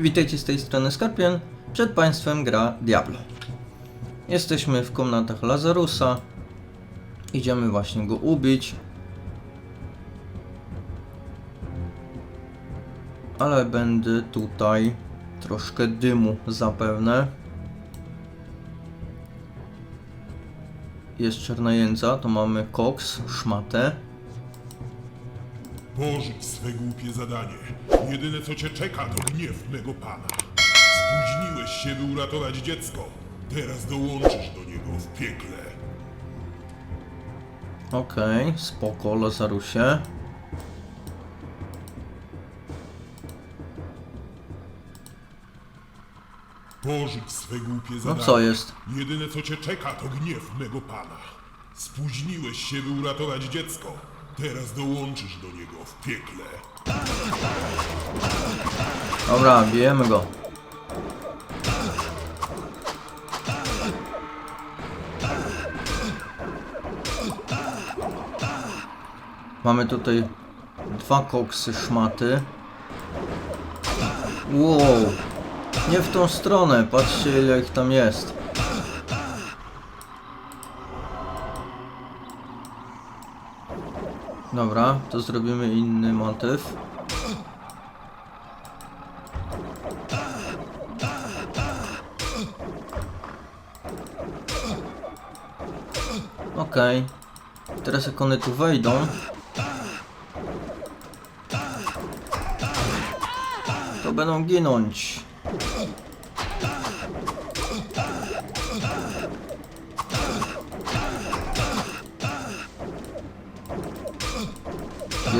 Witajcie z tej strony Skorpion. Przed Państwem gra Diablo. Jesteśmy w komnatach Lazarusa. Idziemy właśnie go ubić. Ale będę tutaj troszkę dymu zapewne. Jest czarna jędza, to mamy koks, szmatę. Porzuć swe głupie zadanie. Jedyne co cię czeka to gniew mego pana. Spóźniłeś się, by uratować dziecko. Teraz dołączysz do niego w piekle. Okej, spoko, Lazarusie. Porzuć swe głupie No zadanie. co jest? Jedyne co cię czeka to gniew mego pana. Spóźniłeś się, by uratować dziecko. Teraz dołączysz do niego w piekle. Dobra, bijemy go. Mamy tutaj dwa koksy szmaty. Wow. Nie w tą stronę, patrzcie ile ich tam jest. Dobra, to zrobimy inny motyw. Okej. Teraz jak one tu wejdą. To będą ginąć.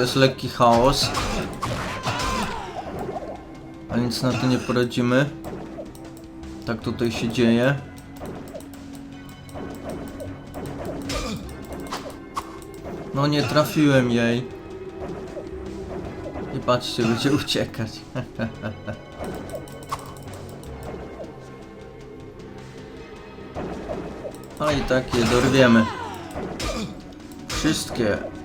Jest lekki chaos. A nic na to nie poradzimy. Tak tutaj się dzieje. No nie trafiłem jej. I patrzcie, będzie uciekać. A i tak je dorwiemy. Wszystkie.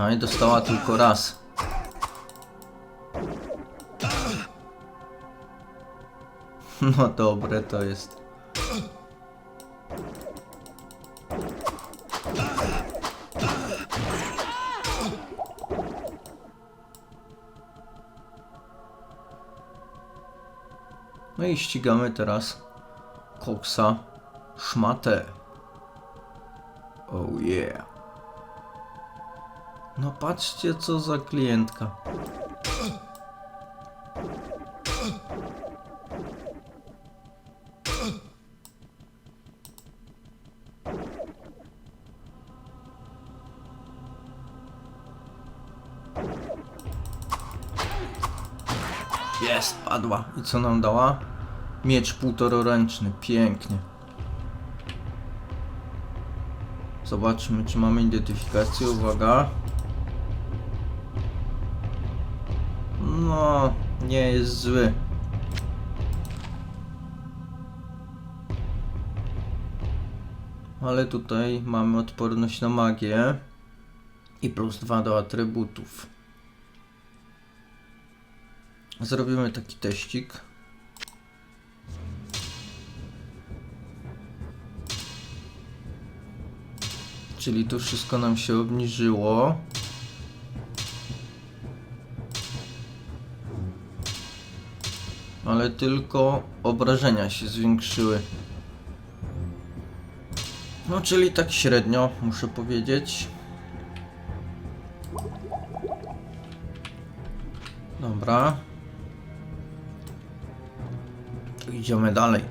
No i dostała tylko raz. No dobre to jest. No i ścigamy teraz koksa szmatę. Oh yeah. No patrzcie co za klientka. Jest, padła. I co nam dała? Miecz półtororęczny, pięknie. Zobaczmy, czy mamy identyfikację. Uwaga. Nie jest zły. Ale tutaj mamy odporność na magię i plus 2 do atrybutów. Zrobimy taki teścik. Czyli tu wszystko nam się obniżyło. Ale tylko obrażenia się zwiększyły. No, czyli tak średnio, muszę powiedzieć. Dobra. Idziemy dalej.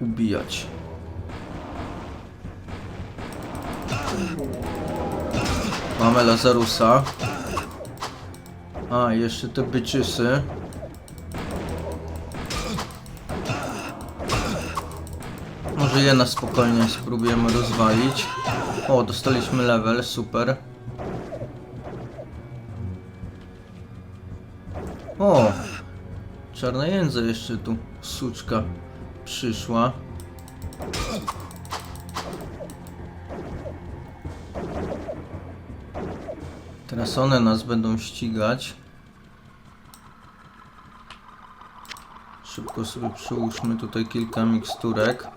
Ubijać. Mamy Lazarusa. A, jeszcze te byczysy. Może je na spokojnie spróbujemy rozwalić. O, dostaliśmy level, super. O! Czarna jędza jeszcze tu, suczka, przyszła. Teraz one nas będą ścigać. Szybko sobie przyłóżmy tutaj kilka miksturek.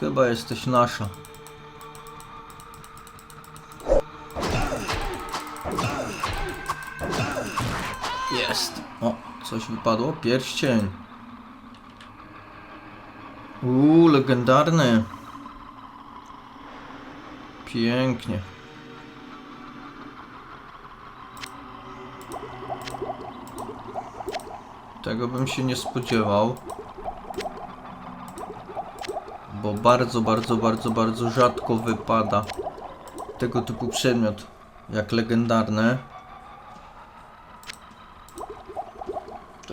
Chyba jesteś nasza. Jest. O, coś wypadło. Pierścień. Uuu, legendarny. Pięknie. Tego bym się nie spodziewał. Bo bardzo, bardzo, bardzo, bardzo rzadko wypada tego typu przedmiot jak legendarne.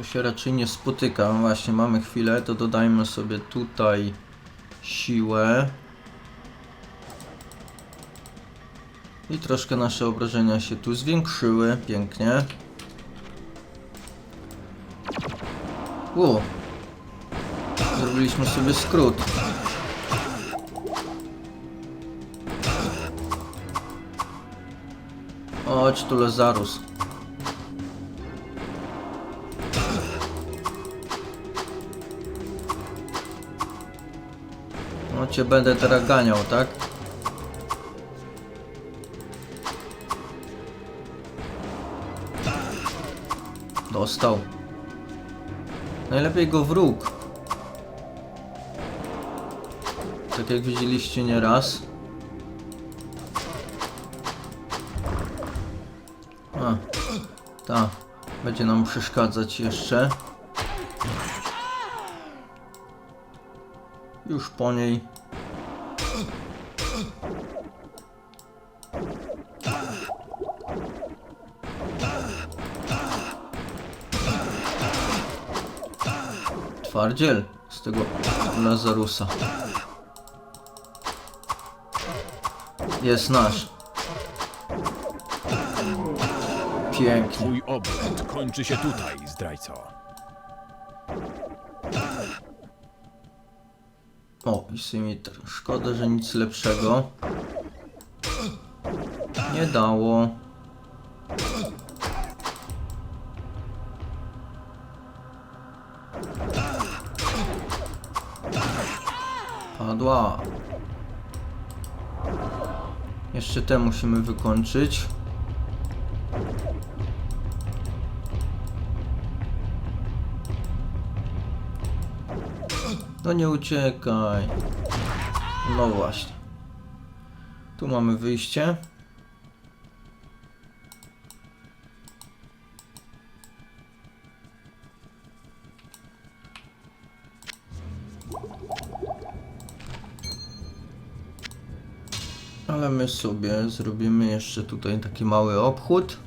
To się raczej nie spotyka. Właśnie, mamy chwilę, to dodajmy sobie tutaj siłę. I troszkę nasze obrażenia się tu zwiększyły. Pięknie. U. Zrobiliśmy sobie skrót. Chodź tu Lazarus. Cię będę teraz ganiał, tak? Dostał. Najlepiej go wróg. Tak jak widzieliście nieraz. A, ta. Będzie nam przeszkadzać jeszcze. Już po niej. Twardziel z tego Lazarusa. Jest nasz. Pięknie. Twój obłęd kończy się tutaj, zdrajco. O, i symitr. Szkoda, że nic lepszego nie dało. Padła. Jeszcze te musimy wykończyć. No nie uciekaj. No właśnie. Tu mamy wyjście. Ale my sobie zrobimy jeszcze tutaj taki mały obchód.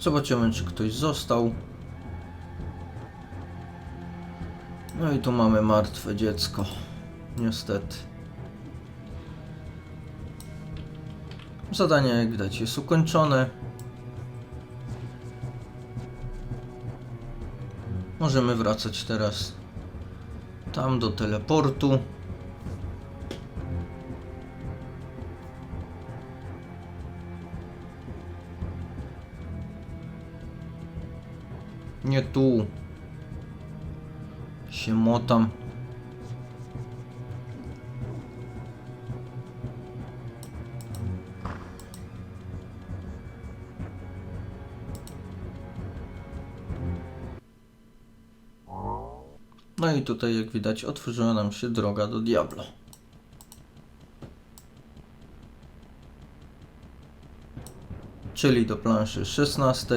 Zobaczymy, czy ktoś został. No i tu mamy martwe dziecko. Niestety. Zadanie, jak widać, jest ukończone. Możemy wracać teraz tam do teleportu. Nie tu. Się motam. Tutaj jak widać otworzyła nam się droga do Diablo. Czyli do planszy 16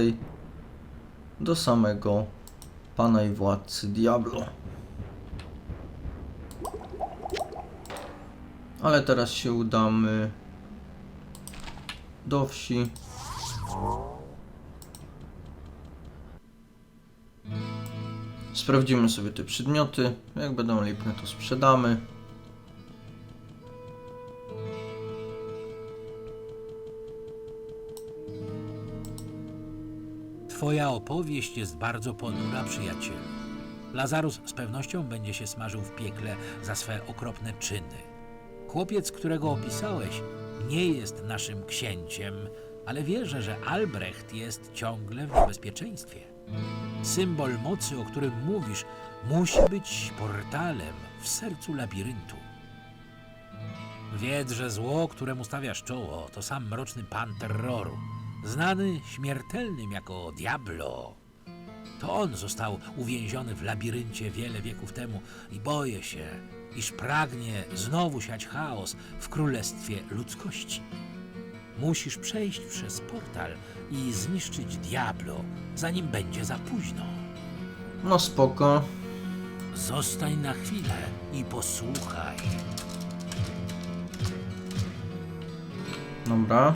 do samego pana i władcy Diablo. Ale teraz się udamy do wsi. Sprawdzimy sobie te przedmioty. Jak będą lipne, to sprzedamy. Twoja opowieść jest bardzo ponura, przyjacielu. Lazarus z pewnością będzie się smażył w piekle za swe okropne czyny. Chłopiec, którego opisałeś, nie jest naszym księciem, ale wierzę, że Albrecht jest ciągle w niebezpieczeństwie. Symbol mocy, o którym mówisz, musi być portalem w sercu labiryntu. Wiedz, że zło, któremu stawiasz czoło, to sam mroczny pan terroru, znany śmiertelnym jako Diablo. To on został uwięziony w labiryncie wiele wieków temu i boję się, iż pragnie znowu siać chaos w królestwie ludzkości. Musisz przejść przez portal i zniszczyć Diablo, zanim będzie za późno. No spoko. Zostań na chwilę i posłuchaj. Dobra.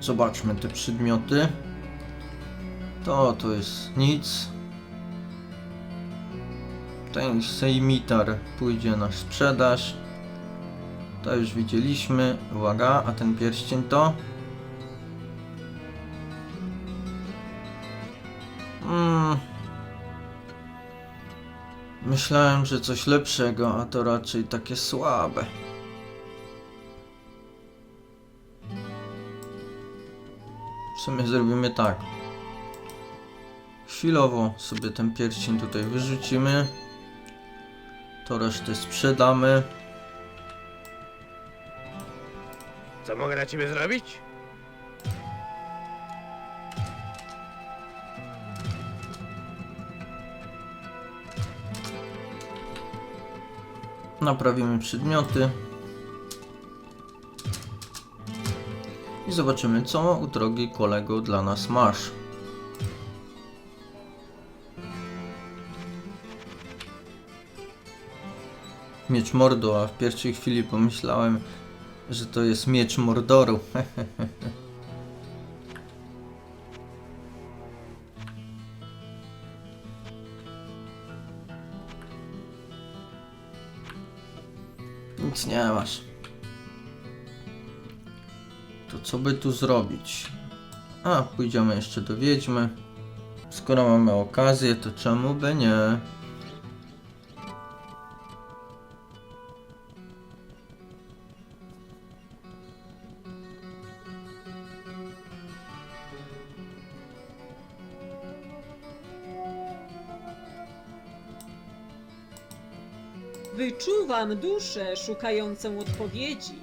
Zobaczmy te przedmioty. To to jest nic. Ten sejmitar pójdzie na sprzedaż. To już widzieliśmy. Uwaga, a ten pierścień to? Mm. Myślałem, że coś lepszego, a to raczej takie słabe. W sumie zrobimy tak. Chwilowo sobie ten pierścień tutaj wyrzucimy. To resztę sprzedamy. Co mogę dla ciebie zrobić? Naprawimy przedmioty. I zobaczymy, co u drogi kolego dla nas masz. Miecz Mordo, a w pierwszej chwili pomyślałem, że to jest miecz Mordoru. Nic nie masz. To co by tu zrobić? A, pójdziemy jeszcze do Wiedźmy. Skoro mamy okazję, to czemu by nie? Wyczuwam duszę szukającą odpowiedzi.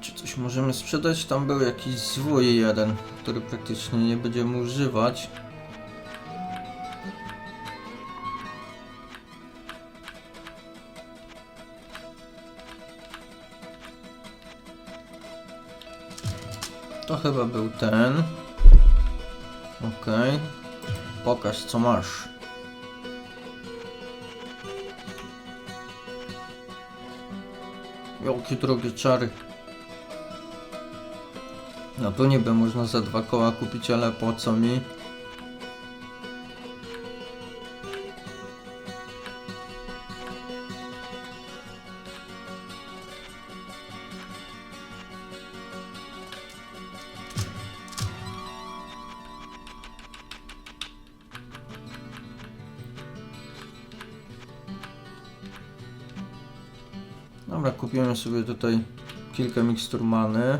Czy coś możemy sprzedać? Tam był jakiś zwój jeden, który praktycznie nie będziemy używać. To chyba był ten. Okej. Pokaż co masz. Jakie drogie czary. No to niby można za dwa koła kupić, ale po co mi? Sobie tutaj kilka mikstur many.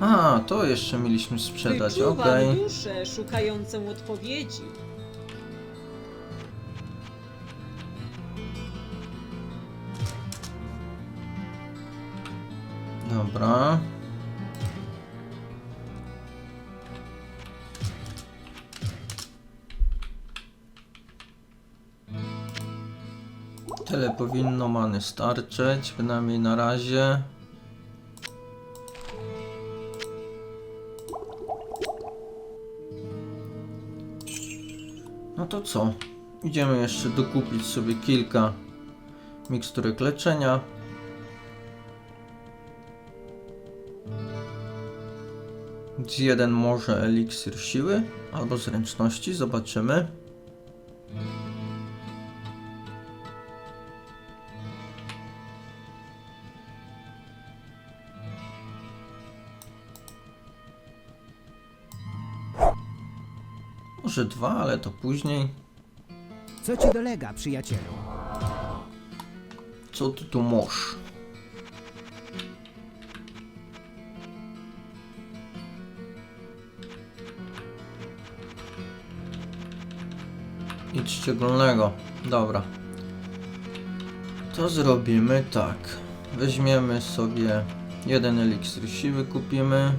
A, to jeszcze mieliśmy sprzedać, okej. duszę szukającą odpowiedzi. Powinno many starczyć, przynajmniej na razie. No to co? Idziemy jeszcze dokupić sobie kilka miksturek leczenia. Z jeden może eliksir siły albo zręczności, zobaczymy. Może dwa, ale to później. Co ci dolega, przyjacielu? Co ty tu masz? Nic szczególnego. Dobra. To zrobimy tak. Weźmiemy sobie jeden eliksir siły, kupimy.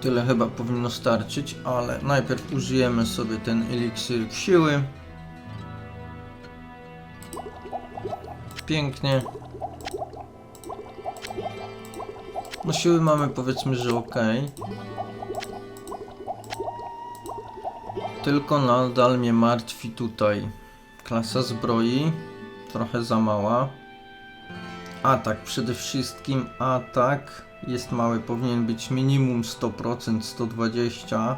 Tyle chyba powinno starczyć, ale najpierw użyjemy sobie ten eliksir siły. Pięknie. No siły mamy powiedzmy, że ok. Tylko nadal mnie martwi tutaj klasa zbroi. Trochę za mała. Atak przede wszystkim atak jest mały, powinien być minimum 100%, 120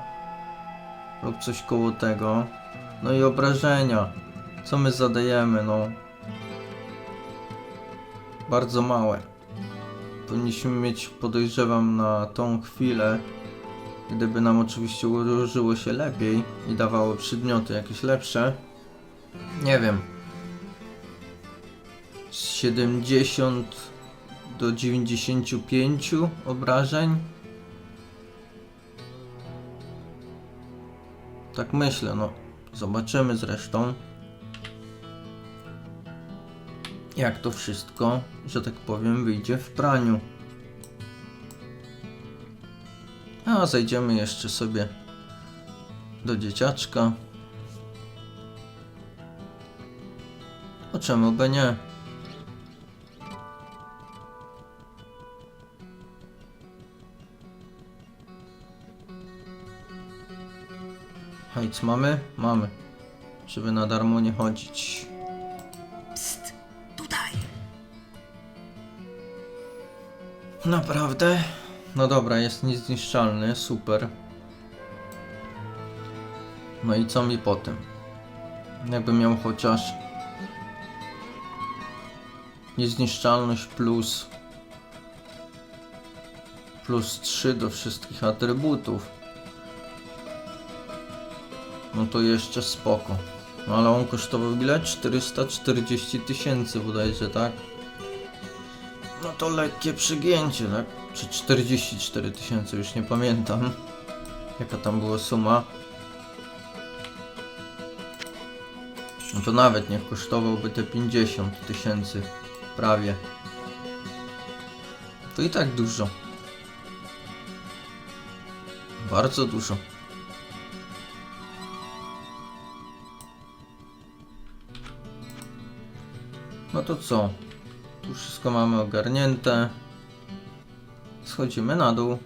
lub coś koło tego. No i obrażenia. Co my zadajemy, no? Bardzo małe. Powinniśmy mieć, podejrzewam, na tą chwilę, gdyby nam oczywiście ułożyło się lepiej i dawało przedmioty jakieś lepsze. Nie wiem. Z 70 do 95 obrażeń. Tak myślę, no. Zobaczymy zresztą. Jak to wszystko, że tak powiem, wyjdzie w praniu. A zejdziemy jeszcze sobie do dzieciaczka. O czemu by nie? Hajc mamy? Mamy. Żeby na darmo nie chodzić. Psst, tutaj. Naprawdę? No dobra, jest niezniszczalny, super. No i co mi potem? Jakbym miał chociaż niezniszczalność plus plus 3 do wszystkich atrybutów. No to jeszcze spoko. No ale on kosztował ile? 440 tysięcy bodajże, tak? No to lekkie przygięcie, tak? Czy 44 tysięcy, już nie pamiętam. Jaka tam była suma. No to nawet niech kosztowałby te 50 tysięcy. Prawie. To i tak dużo. Bardzo dużo. No to co? Tu wszystko mamy ogarnięte. Schodzimy na dół.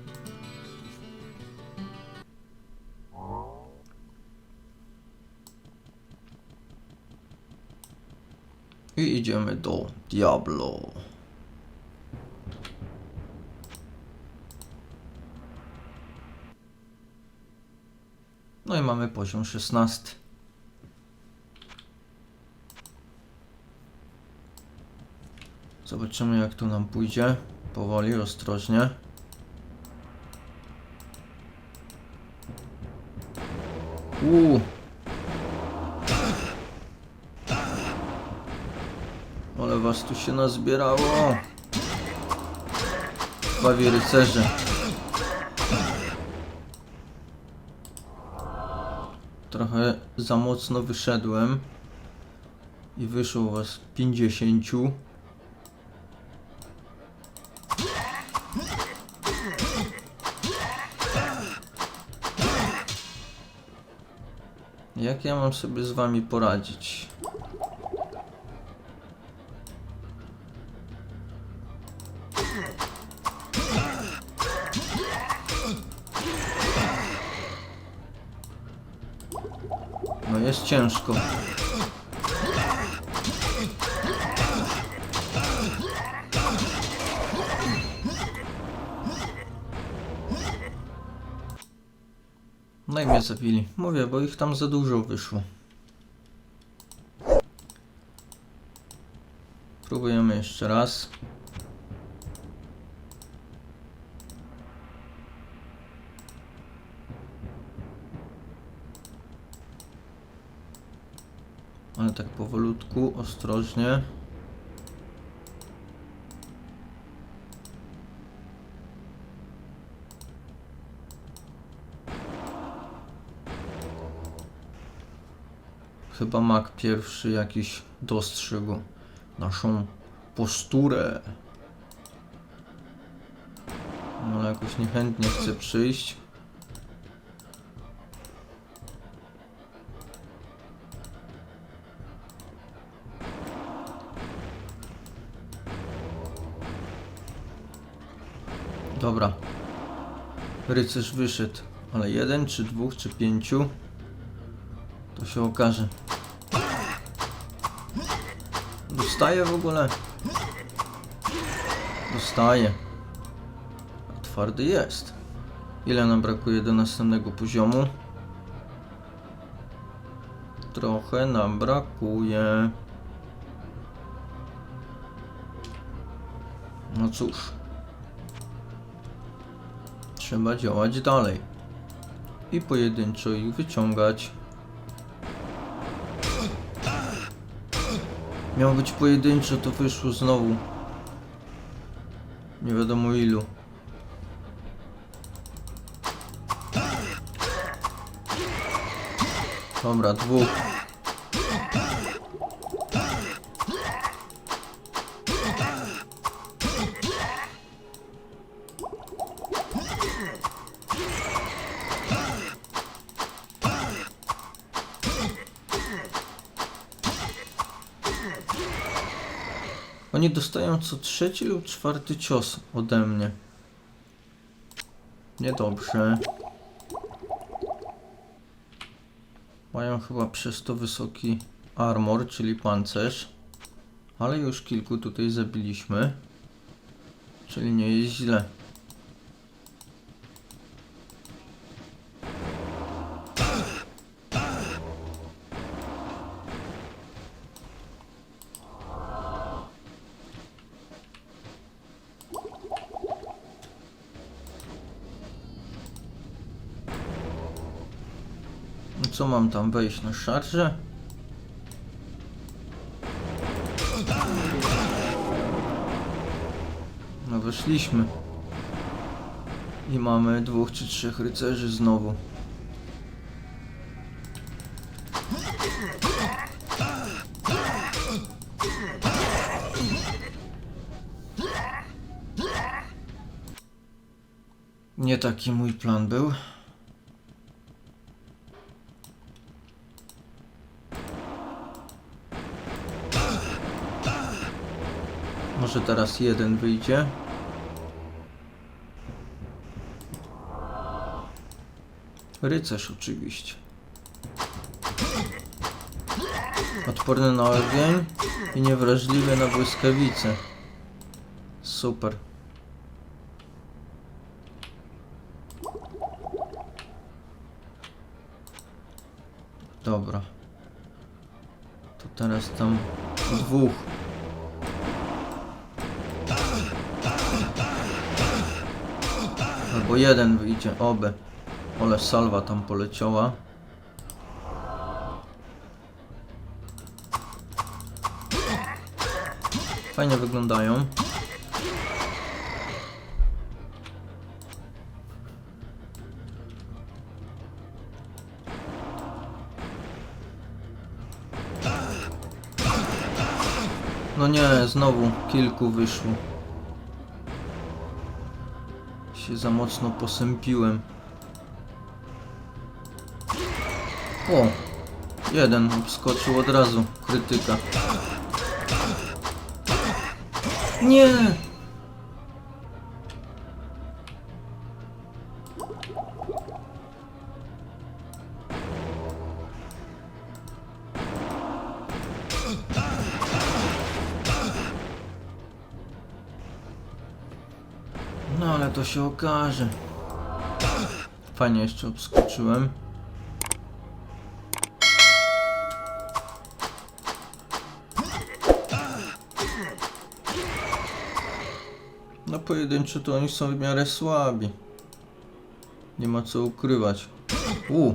I idziemy do Diablo. No i mamy poziom 16. Zobaczymy jak tu nam pójdzie. Powoli, ostrożnie. Uuu. Ale was tu się nazbierało. Bawi rycerze. Trochę za mocno wyszedłem. I wyszło was 50. ja mam sobie z wami poradzić? No jest ciężko. No i mnie zabili. Mówię, bo ich tam za dużo wyszło. Próbujemy jeszcze raz. Ale tak powolutku, ostrożnie. Chyba Mac pierwszy jakiś dostrzegł naszą posturę. No jakoś niechętnie chce przyjść. Dobra. Rycerz wyszedł. Ale jeden, czy dwóch, czy pięciu? To się okaże. Dostaje w ogóle? Dostaje. Twardy jest. Ile nam brakuje do następnego poziomu? Trochę nam brakuje. No cóż. Trzeba działać dalej. I pojedynczo ich wyciągać. Miał być pojedynczo, to wyszło znowu. Nie wiadomo ilu. Dobra, dwóch. Dostają co trzeci lub czwarty cios ode mnie. Niedobrze. Mają chyba przez to wysoki armor, czyli pancerz. Ale już kilku tutaj zabiliśmy. Czyli nie jest źle. No Co mam tam wejść na szarże? No weszliśmy. I mamy dwóch czy trzech rycerzy znowu. Nie taki mój plan był. Może teraz jeden wyjdzie. Rycerz oczywiście. Odporny na ogień i niewrażliwy na błyskawice. Super. Dobra. To teraz tam dwóch. Albo jeden wyjdzie, oby. Ole salwa tam poleciała. Fajnie wyglądają. No nie, znowu kilku wyszło. Się za mocno posępiłem. O! Jeden obskoczył od razu. Krytyka. Nie! Się okaże. Fajnie jeszcze obskoczyłem. No pojedynczo to oni są w miarę słabi. Nie ma co ukrywać. U.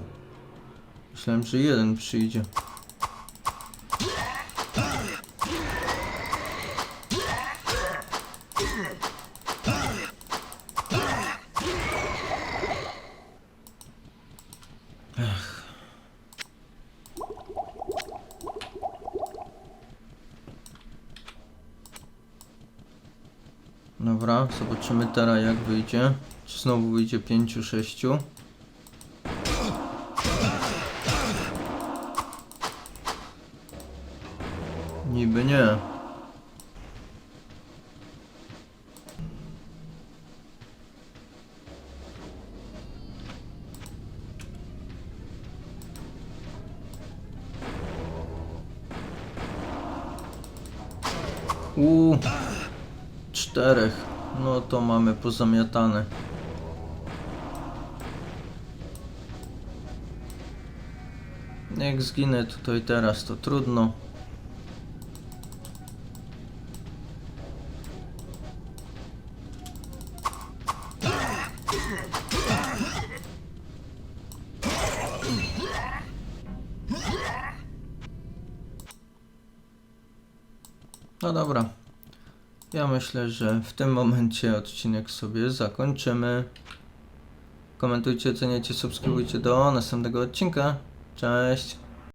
Myślałem, że jeden przyjdzie. Zobaczymy teraz jak wyjdzie. Czy znowu wyjdzie 5-6? Niby nie. Uuu. Czterech. No to mamy pozamiatane. Jak zginę tutaj teraz, to trudno. Myślę, że w tym momencie odcinek sobie zakończymy. Komentujcie, oceniajcie, subskrybujcie do następnego odcinka. Cześć!